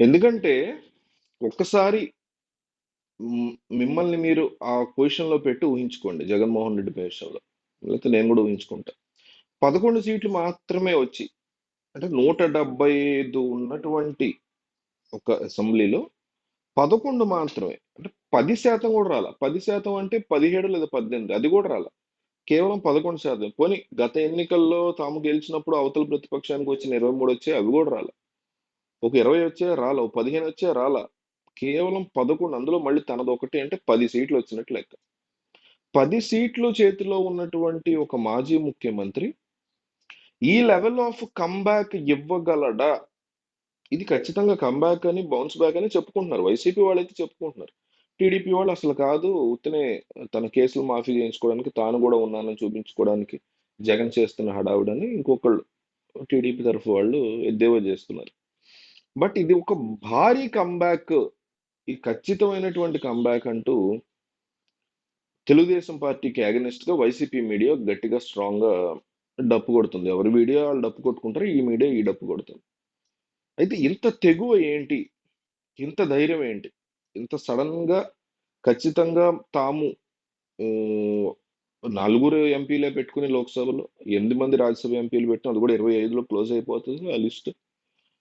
ఎందుకంటే ఒక్కసారి మ్, మిమ్మల్ని మీరు ఆ పొజిషన్లో పెట్టి ఊహించుకోండి జగన్మోహన్ రెడ్డి పొజిషన్ లేకపోతే నేను కూడా ఊహించుకుంటా. పదకొండు సీట్లు మాత్రమే వచ్చి అంటే నూట డెబ్బై ఐదు ఉన్నటువంటి ఒక అసెంబ్లీలో పదకొండు మాత్రమే అంటే పది శాతం కూడా రాల. పది శాతం అంటే పదిహేడు లేదా పద్దెనిమిది అది కూడా రాల. కేవలం పదకొండు శాతం. పోనీ గత ఎన్నికల్లో తాము గెలిచినప్పుడు అవతల ప్రతిపక్షానికి వచ్చిన ఇరవై మూడు వచ్చాయి అవి కూడా రాల. ఒక ఇరవై వచ్చే రాల ఒక పదిహేను వచ్చే రాల కేవలం పదకొండు అందులో మళ్ళీ తనది ఒకటి అంటే పది సీట్లు వచ్చినట్లు లెక్క. పది సీట్లు చేతిలో ఉన్నటువంటి ఒక మాజీ ముఖ్యమంత్రి ఈ లెవెల్ ఆఫ్ కంబ్యాక్ ఇవ్వగలడా? ఇది ఖచ్చితంగా కంబ్యాక్ అని బౌన్స్ బ్యాక్ అని చెప్పుకుంటున్నారు. వైసీపీ వాళ్ళైతే చెప్పుకుంటున్నారు. టీడీపీ వాళ్ళు అసలు కాదు ఉత్తనే తన కేసులు మాఫీ చేయించుకోవడానికి తాను కూడా ఉన్నానని చూపించుకోవడానికి జగన్ చేస్తున్న హడావుడని ఇంకొకళ్ళు టీడీపీ తరఫు వాళ్ళు ఎద్దేవా చేస్తున్నారు. బట్ ఇది ఒక భారీ కంబ్యాక్ ఈ ఖచ్చితమైనటువంటి కంబ్యాక్ అంటూ తెలుగుదేశం పార్టీకి అగనిస్ట్గా వైసీపీ మీడియా గట్టిగా స్ట్రాంగ్గా డప్పు కొడుతుంది. ఎవరి మీడియా వాళ్ళు డప్పు కొట్టుకుంటారో ఈ మీడియా ఈ డప్పు కొడుతుంది. అయితే ఇంత తెగువ ఏంటి? ఇంత ధైర్యం ఏంటి? ఇంత సడన్గా ఖచ్చితంగా తాము నలుగురు ఎంపీలే పెట్టుకుని లోక్సభలో ఎనిమిది మంది రాజ్యసభ ఎంపీలు పెట్టిన అది కూడా ఇరవై ఐదులో క్లోజ్ అయిపోతుంది ఆ లిస్ట్.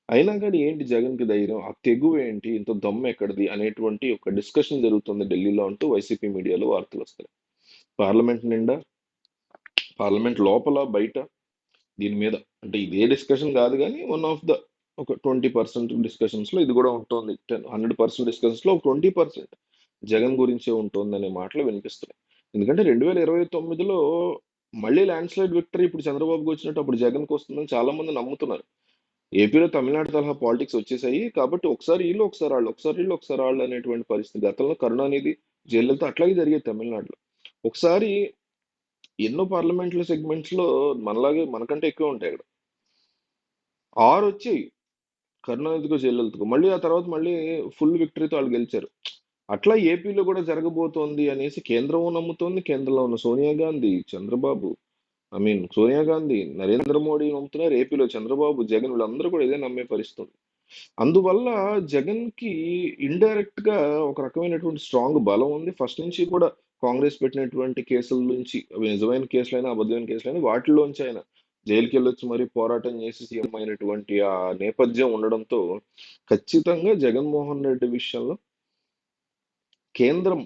అయినా కానీ ఏంటి జగన్కి ధైర్యం? ఆ తెగువ ఏంటి? ఇంత దమ్ము ఎక్కడిది? అనేటువంటి ఒక డిస్కషన్ జరుగుతుంది ఢిల్లీలో అంటూ వైసీపీ మీడియాలో వార్తలు వస్తాయి పార్లమెంట్ నిండా? పార్లమెంట్ లోపల? బయట? దీని మీద? అంటే ఇదే డిస్కషన్ కాదు కానీ వన్ ఆఫ్ ద ఒక ట్వంటీ పర్సెంట్ డిస్కషన్స్లో ఇది కూడా ఉంటుంది. టెన్ హండ్రెడ్ పర్సెంట్ డిస్కషన్స్లో ఒక ట్వంటీ పర్సెంట్ జగన్ గురించే ఉంటుంది అనే మాటలు వినిపిస్తున్నాయి. ఎందుకంటే రెండు వేల ఇరవై తొమ్మిదిలో మళ్ళీ ల్యాండ్ స్లైడ్ విక్టరీ ఇప్పుడు చంద్రబాబుకి వచ్చినట్టు అప్పుడు జగన్కి వస్తుందని చాలామంది నమ్ముతున్నారు. ఏపీలో తమిళనాడు తరహా పాలిటిక్స్ వచ్చేసాయి కాబట్టి ఒకసారి వీళ్ళు ఒకసారి వాళ్ళు ఒకసారి వీళ్ళు ఒకసారి వాళ్ళు అనేటువంటి పరిస్థితి. గతంలో కరుణానిధి జైళ్ళతో అట్లాగే జరిగేది తమిళనాడులో. ఒకసారి ఎన్నో పార్లమెంట్ల సెగ్మెంట్స్లో మనలాగే మనకంటే ఎక్కువ ఉంటాయి అక్కడ ఆరు వచ్చాయి కరుణానిధికో జయలలితకు మళ్ళీ ఆ తర్వాత మళ్ళీ ఫుల్ విక్టరీతో వాళ్ళు గెలిచారు. అట్లా ఏపీలో కూడా జరగబోతోంది అనేసి కేంద్రం నమ్ముతోంది కేంద్రంలో ఉన్న సోనియా గాంధీ చంద్రబాబు ఐ మీన్ సోనియా గాంధీ నరేంద్ర మోడీ నమ్ముతున్నారు ఏపీలో చంద్రబాబు జగన్ వీళ్ళందరూ కూడా ఇదే నమ్మే పరిస్థితి అందువల్ల జగన్కి ఇండైరెక్ట్గా ఒక రకమైనటువంటి స్ట్రాంగ్ బలం ఉంది. ఫస్ట్ నుంచి కూడా కాంగ్రెస్ పెట్టినటువంటి కేసుల నుంచి అవి నిజమైన కేసులైనా అబద్ధమైన కేసులైనా వాటిలోంచి ఆయన జైలుకి వెళ్ళొచ్చి మరి పోరాటం చేసి సీఎం అయినటువంటి ఆ నేపథ్యం ఉండడంతో ఖచ్చితంగా జగన్మోహన్ రెడ్డి విషయంలో కేంద్రం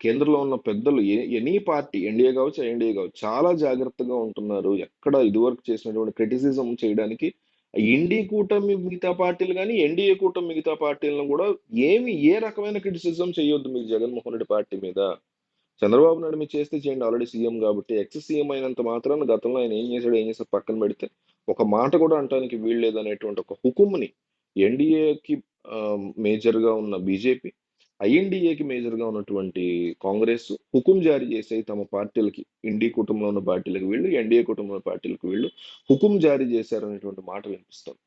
కేంద్రంలో ఉన్న పెద్దలు ఏ ఎనీ పార్టీ ఎన్డీఏ కావచ్చు ఎన్డీఏ కావచ్చు చాలా జాగ్రత్తగా ఉంటున్నారు. ఎక్కడ ఇదివరకు చేసినటువంటి క్రిటిసిజం చేయడానికి ఎన్డీ కూటమి మిగతా పార్టీలు కానీ ఎన్డీఏ కూటమి మిగతా పార్టీలను కూడా ఏమి ఏ రకమైన క్రిటిసిజం చేయొద్దు మీరు జగన్మోహన్ రెడ్డి పార్టీ మీద. చంద్రబాబు నాయుడు మీరు చేస్తే చేయండి. ఆల్రెడీ సీఎం కాబట్టి ఎక్స్ సీఎం అయినంత మాత్రాన గతంలో ఆయన ఏం చేశాడు ఏం చేశాడు పక్కన పెడితే ఒక మాట కూడా అంటానికి వీల్లేదు ఒక హుకుమ్ని ఎన్డీఏకి మేజర్గా ఉన్న బీజేపీ ఐఎన్డీఏకి మేజర్గా ఉన్నటువంటి కాంగ్రెస్ హుకుం జారీ చేసాయి తమ పార్టీలకి ఇండి కుటుంబంలో ఉన్న పార్టీలకు వీళ్ళు ఎన్డీఏ కుటుంబంలో పార్టీలకు వీళ్ళు హుకుం జారీ చేశారనేటువంటి మాట వినిపిస్తుంది